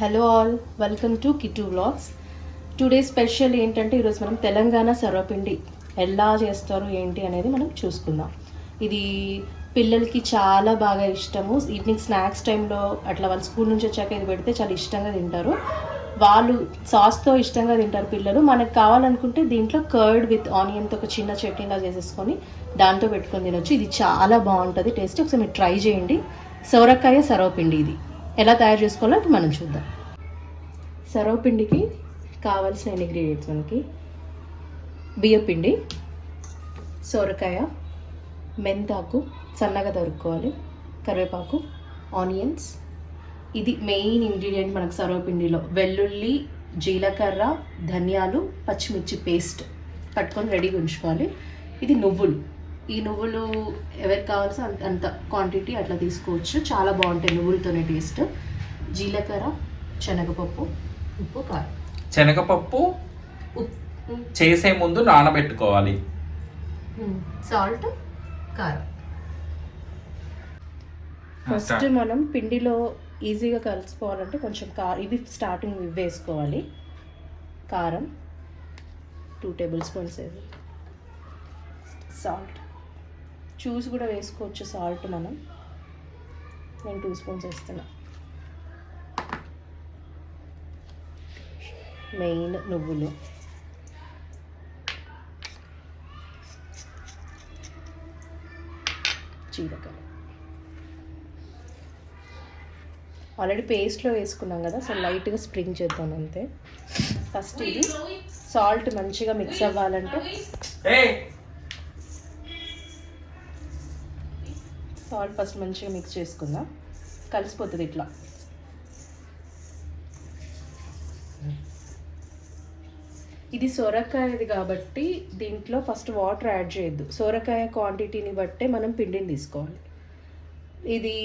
Hello all welcome to Kitu vlogs today special ఏంటంటే ఈరోజు మనం తెలంగాణ సర్వపిండి ఎలా చేస్తారు ఏంటి అనేది మనం చూసుకుందాం. ఇది పిల్లలకి చాలా బాగా ఇష్టము. ఈవినింగ్ స్నాక్స్ టైంలో అట్లా వాళ్ళు స్కూల్ నుంచి వచ్చాక ఇది పెడితే చాలా ఇష్టంగా తింటారు. వాళ్ళు సాస్తో ఇష్టంగా తింటారు పిల్లలు. మనకు కావాలనుకుంటే దీంట్లో కర్డ్ విత్ ఆనియన్తో ఒక చిన్న చట్నీలా చేసేసుకొని దాంతో పెట్టుకొని తినొచ్చు. ఇది చాలా బాగుంటుంది. టేస్ట్ ఒకసారి మీరు ట్రై చేయండి. సొరకాయ సర్వపిండి ఇది. ఎలా తయారు చేసుకోవాలో అది మనం చూద్దాం. సర్వపిండికి కావాల్సిన ఇంగ్రీడియంట్స్ మనకి బియ్యపిండి సొరకాయ మెంతాకు సన్నగా తరుక్కోవాలి కరివేపాకు ఆనియన్స్. ఇది మెయిన్ ఇంగ్రీడియంట్ మనకు సర్వపిండిలో. వెల్లుల్లి జీలకర్ర ధనియాలు పచ్చిమిర్చి పేస్ట్ పట్టుకొని రెడీగా ఉంచుకోవాలి. ఇది నువ్వులు. ఈ నువ్వులు ఎవరికి కావాల్సిన అంత అంత క్వాంటిటీ అట్లా తీసుకోవచ్చు. చాలా బాగుంటాయి నువ్వులతోనే టేస్ట్ జీలకర్ర శనగపప్పు ఉప్పు కారం. శనగపప్పు ఉప్పు. చేసే ముందు నానబెట్టుకోవాలి. సాల్ట్ కారం. ఫస్ట్ మనం పిండిలో ఈజీగా కలిసిపోవాలంటే కొంచెం కారం ఇవి స్టార్టింగ్ ఇవి వేసుకోవాలి. కారం టూ టేబుల్ స్పూన్స్ వేసి సాల్ట్ చూసి కూడా వేసుకోవచ్చు సాల్ట్ మనం. నేను టూ స్పూన్స్ వేస్తున్నా. మెయిన్ నువ్వులు. జీలకర్ర. ఆల్రెడీ పేస్ట్లో వేసుకున్నాం కదా సో లైట్గా స్ప్రింగ్ చేద్దాం అంతే. ఫస్ట్ ఇది సాల్ట్ మంచిగా మిక్స్ అవ్వాలంటే. సాల్ట్ ఫస్ట్ మంచిగా మిక్స్ చేసుకుందాం. కలిసిపోతుంది ఇట్లా. ఇది సొరకాయది కాబట్టి దీంట్లో ఫస్ట్ వాటర్ యాడ్ చేయొద్దు. సొరకాయ క్వాంటిటీని బట్టే మనం పిండిని తీసుకోవాలి. ఇది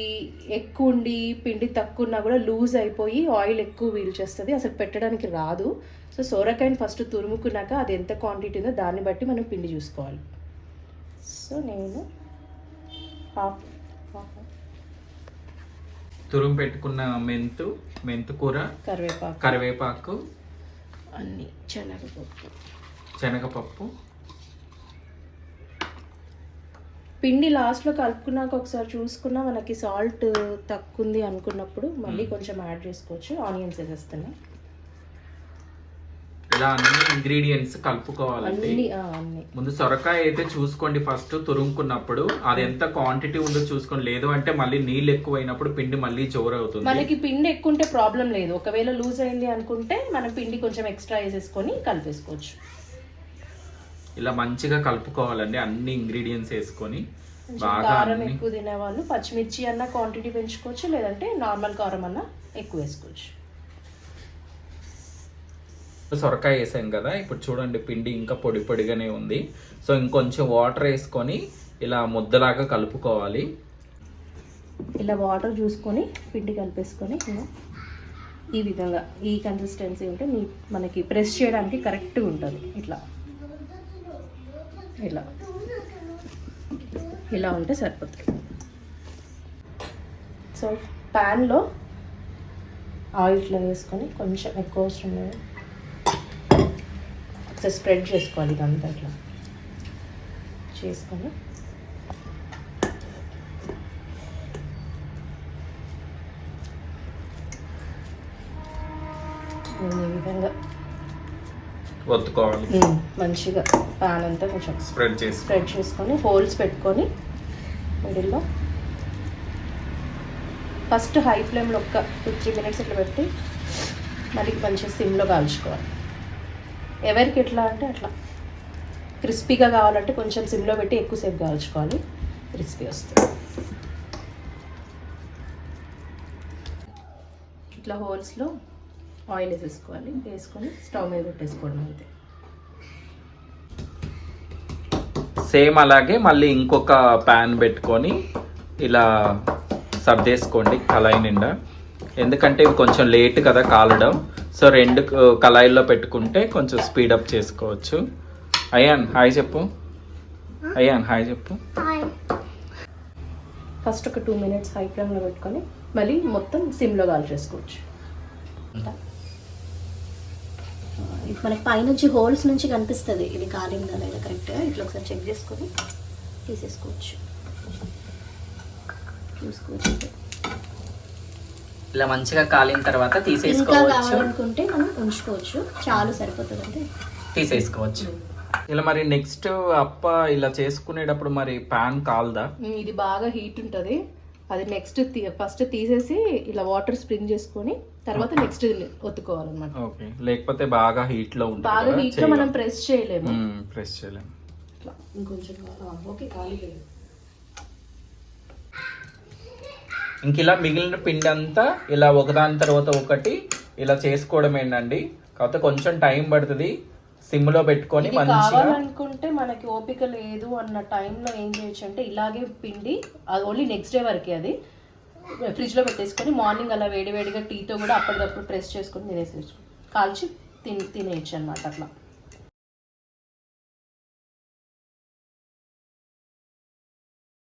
ఎక్కువ ఉండి పిండి తక్కువ ఉన్నా కూడా లూజ్ అయిపోయి ఆయిల్ ఎక్కువ వీల్చేస్తుంది అసలు పెట్టడానికి రాదు. సో సొరకాయని ఫస్ట్ తురుముకున్నాక అది ఎంత క్వాంటిటీ ఉందో దాన్ని బట్టి మనం పిండి చూసుకోవాలి. సో నేను హాఫ్ తురుము పెట్టుకున్న మెంతు మెంతు కూర కరివేపాకు. కరివేపాకు అన్నీ శనగపప్పు. శనగపప్పు. పిండి లాస్ట్లో కలుపుకున్నాక ఒకసారి చూసుకున్నా మనకి సాల్ట్ తక్కువ ఉంది అనుకున్నప్పుడు మళ్ళీ కొంచెం యాడ్ చేసుకోవచ్చు. ఆనియన్స్ వేసేస్తున్నా. ఇలా అన్ని ఇంగ్రీడియంట్స్ కలుపుకోవాలండి ముందు సొరకాయ అయితే చూసుకోండి ఫస్ట్ తురుముకున్నప్పుడు. అది ఎంత క్వాంటిటీ ఉందో చూసుకోండి. లేదు అంటే మళ్ళీ నీళ్ళు ఎక్కువ అయినప్పుడు పిండి మళ్ళీ జోరు అవుతుంది మనకి పిండి ఎక్కువ ఉంటే ప్రాబ్లం లేదు. ఒకవేళ లూజ్ అయింది అనుకుంటే మనం పిండి కొంచెం ఎక్స్ట్రా వేసేసుకొని కలిపేసుకోవచ్చు. ఇలా మంచిగా కలుపుకోవాలండి. అన్ని ఇంగ్రీడియంట్స్ వేసుకొని. కారం ఎక్కువ తినేవాళ్ళు పచ్చిమిర్చి అన్న క్వాంటిటీ పెంచుకోవచ్చు లేదంటే నార్మల్ కారం అన్న ఎక్కువ వేసుకోవచ్చు. సొరకాయ వేసాం కదా ఇప్పుడు చూడండి పిండి ఇంకా పొడి పొడిగానే ఉంది. సో ఇంకొంచెం వాటర్ వేసుకొని ఇలా ముద్దలాగా కలుపుకోవాలి. ఇలా వాటర్ చూసుకొని పిండి కలిపేసుకొని ఈ విధంగా ఈ కన్సిస్టెన్సీ ఉంటే మీ మనకి ప్రెస్ చేయడానికి కరెక్ట్గా ఉంటుంది. ఇట్లా. ఇలా. ఇలా ఉంటే సరిపోతుంది. సో ప్యాన్లో ఆయిల్ ఇట్లా వేసుకొని కొంచెం ఎక్కువ అవసరం లేదు. ఒకసారి స్ప్రెడ్ చేసుకోవాలి ఇదంతా ఇట్లా చేసుకొని ఈ విధంగా మంచిగా ప్యాన్ అంతా కొంచెం స్ప్రెడ్ చేసి స్ప్రెడ్ చేసుకొని హోల్స్ పెట్టుకొని మిడిల్లో ఫస్ట్ హై ఫ్లేమ్లో ఒక టూ త్రీ మినిట్స్ ఇట్లా పెట్టి మళ్ళీ మంచిగా సిమ్లో కాల్చుకోవాలి. ఎవరికి ఎట్లా అంటే అట్లా. క్రిస్పీగా కావాలంటే కొంచెం సిమ్లో పెట్టి ఎక్కువసేపు కాల్చుకోవాలి. క్రిస్పీ వస్తుంది. ఇట్లా హోల్స్లో ఆయిల్ వేసేసుకోవాలి. వేసుకొని స్టవ్ మీద పెట్టేసుకోవడం అంతే. సేమ్ అలాగే మళ్ళీ ఇంకొక ప్యాన్ పెట్టుకొని ఇలా సర్దేసుకోండి కళాయి నిండా. ఎందుకంటే ఇవి కొంచెం లేట్ కదా కాలడం. సో రెండు కళాయిల్లో పెట్టుకుంటే కొంచెం స్పీడప్ చేసుకోవచ్చు. అయ్యాన్ హాయ్ చెప్పు. అయ్యాన్ హాయ్ చెప్పు. ఫస్ట్ ఒక టూ మినిట్స్ హై ఫ్లేమ్లో పెట్టుకొని మళ్ళీ మొత్తం సిమ్లో కాల్ చేసుకోవచ్చు ఇది మనకి పైనుంచి హోల్స్ నుంచి కనిపిస్తుంది. ఇది కాలిందా లేదా కరెక్ట్గా ఇట్లా ఒకసారి చెక్ చేసుకొని తీసేసుకోవచ్చు. చూసుకోవచ్చు. ఇలా మంచిగా కాలిన తర్వాత తీసేసుకోవచ్చు. కావాలనుకుంటే మనం ఉంచుకోవచ్చు. చాలు సరిపోతుంది అంటే తీసేసుకోవచ్చు. ఇలా మరి నెక్స్ట్ అప్ప ఇలా చేసుకునేటప్పుడు మరి పాన్ కాలదా? ఇది బాగా హీట్ ఉంటుంది. అది నెక్స్ట్ ఫస్ట్ తీసేసి ఇలా వాటర్ స్ప్రింగ్ చేసుకొని తర్వాత నెక్స్ట్ ఒత్తుకోవాలన్నమాట. ఓకే. లేకపోతే బాగా హీట్లో ఉంటుంది బాగా హీట్లో. మనం ప్రెస్ చేయలేము. ప్రెస్ చేయలేం ఇట్లా ఇంకొంచెం ఓకే ఖాళీ ఇంక ఇలా మిగిలిన పిండి అంతా ఇలా ఒకదాని తర్వాత ఒకటి ఇలా చేసుకోవడం ఏంటండి? కాకపోతే కొంచెం టైం పడుతుంది. సిమ్లో పెట్టుకొని మంచిగా కావాలనుకుంటే మనకి ఓపిక లేదు అన్న టైంలో ఏం చేయొచ్చు అంటే ఇలాగే పిండి అది ఓన్లీ నెక్స్ట్ డే వరకే అది. ఫ్రిడ్జ్లో పెట్టేసుకొని మార్నింగ్ అలా వేడి వేడిగా టీతో కూడా అప్పటికప్పుడు ప్రెస్ చేసుకొని తినేసేయచ్చు. కాల్చి తిని తినేయచ్చు అనమాట అట్లా.